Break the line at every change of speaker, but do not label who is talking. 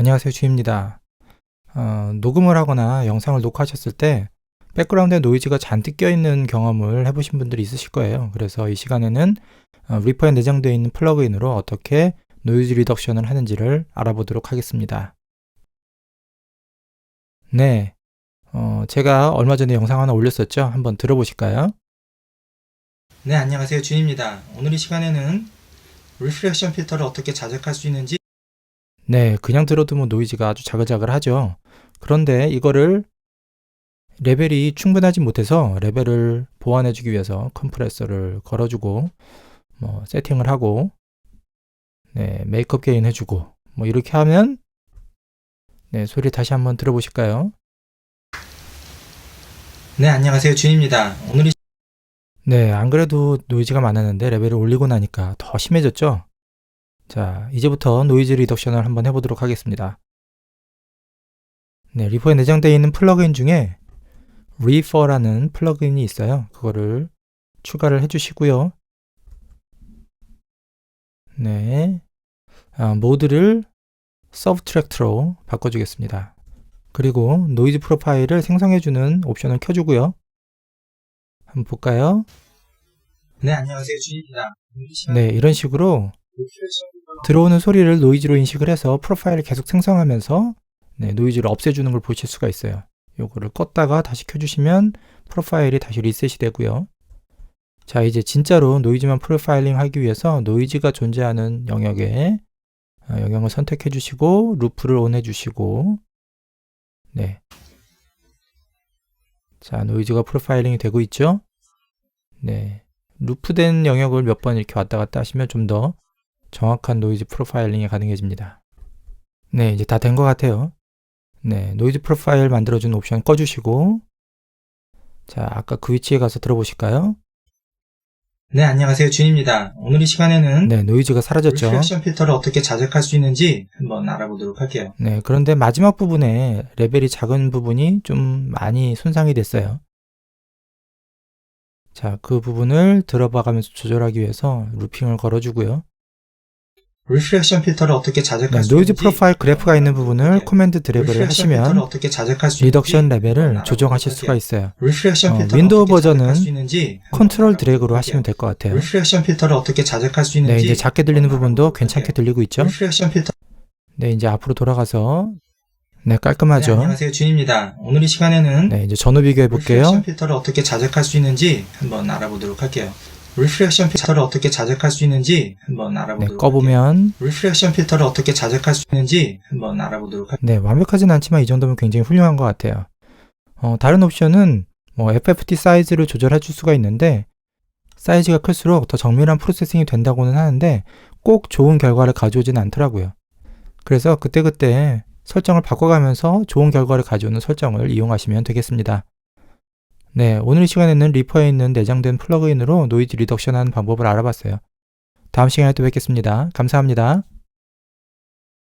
안녕하세요 주입니다. 어, 녹음을 하거나 영상을 녹화하셨을 때 백그라운드에 노이즈가 잔뜩 껴있는 경험을 해보신 분들이 있으실 거예요. 그래서 이 시간에는 어, 리퍼에 내장되어 있는 플러그인으로 어떻게 노이즈 리덕션을 하는지를 알아보도록 하겠습니다. 네, 어, 제가 얼마 전에 영상 하나 올렸었죠. 한번 들어보실까요? 네, 안녕하세요 주입니다. 오늘 이 시간에는 리프렉션 필터를 어떻게 자작할 수 있는지 네, 그냥 들어도 뭐 노이즈가 아주 자글자글하죠. 그런데 이거를 레벨이 충분하지 못해서 레벨을 보완해주기 위해서 컴프레서를 걸어주고 뭐 세팅을 하고 네, 메이크업 게인 해주고 뭐 이렇게 하면 네, 소리 다시 한번 들어보실까요? 네, 안녕하세요. 준입니다. 오늘이 네, 안 그래도 노이즈가 많았는데 레벨을 올리고 나니까 더 심해졌죠? 자, 이제부터 노이즈 리덕션을 한번 해보도록 하겠습니다. 네, 리퍼에 내장되어 있는 플러그인 중에 리퍼라는 플러그인이 있어요. 그거를 추가를 해주시고요. 네, 아, 모드를 서브트랙트로 바꿔주겠습니다. 그리고 노이즈 프로파일을 생성해주는 옵션을 켜주고요. 한번 볼까요? 네, 안녕하세요. 주입니다. 네, 이런 식으로 들어오는 소리를 노이즈로 인식을 해서 프로파일을 계속 생성하면서 네, 노이즈를 없애주는 걸 보실 수가 있어요. 요거를 껐다가 다시 켜주시면 프로파일이 다시 리셋이 되고요. 자, 이제 진짜로 노이즈만 프로파일링 하기 위해서 노이즈가 존재하는 영역에 어, 영역을 선택해 주시고 루프를 온 해 주시고 네. 자, 노이즈가 프로파일링이 되고 있죠? 네. 루프된 영역을 몇 번 이렇게 왔다 갔다 하시면 좀 더 정확한 노이즈 프로파일링이 가능해집니다. 네, 이제 다 된 것 같아요. 네, 노이즈 프로파일 만들어주는 옵션 꺼주시고 자, 아까 그 위치에 가서 들어보실까요? 네, 안녕하세요. 준입니다. 오늘 이 시간에는 네, 노이즈가 사라졌죠. 리프렉션 필터를 어떻게 자작할 수 있는지 한번 알아보도록 할게요. 네, 그런데 마지막 부분에 레벨이 작은 부분이 좀 많이 손상이 됐어요. 자, 그 부분을 들어봐가면서 조절하기 위해서 루핑을 걸어주고요. 리프렉션 필터를 어떻게 자작할
네,
수
노이즈 프로파일 그래프가 있는 부분을
네.
코맨드 드래그를 하시면 리덕션 레벨을 조정하실. 수가 있어요. 어, 윈도우 버전은 컨트롤 드래그로. 하시면 될 것 같아요.
리프렉션 필터를 어떻게 자작할 수 있는지
네, 이제 작게 들리는 부분도 괜찮게. 들리고 있죠? 네, 이제 앞으로 돌아가서 네,
네,
깔끔하죠?
안녕하세요 준입니다. 오늘 이 시간에는
네, 이제 전후 비교해 볼게요.
필터를 어떻게 자작할 수 있는지 한번 알아보도록 할게요. 리프렉션 필터를 어떻게 자작할 수 있는지 한번
네,
알아보도록 할게요.
꺼보면
리프렉션 필터를 어떻게 자작할 수 있는지 한번 알아보도록 할게요.
네, 완벽하진 않지만 이 정도면 굉장히 훌륭한 것 같아요. 어, 다른 옵션은 뭐 FFT 사이즈를 조절해 줄 수가 있는데 사이즈가 클수록 더 정밀한 프로세싱이 된다고는 하는데 꼭 좋은 결과를 가져오진 않더라고요. 그래서 그때그때 설정을 바꿔가면서 좋은 결과를 가져오는 설정을 이용하시면 되겠습니다. 네, 오늘 이 시간에는 리퍼에 있는 내장된 플러그인으로 노이즈 리덕션 하는 방법을 알아봤어요. 다음 시간에 또 뵙겠습니다. 감사합니다.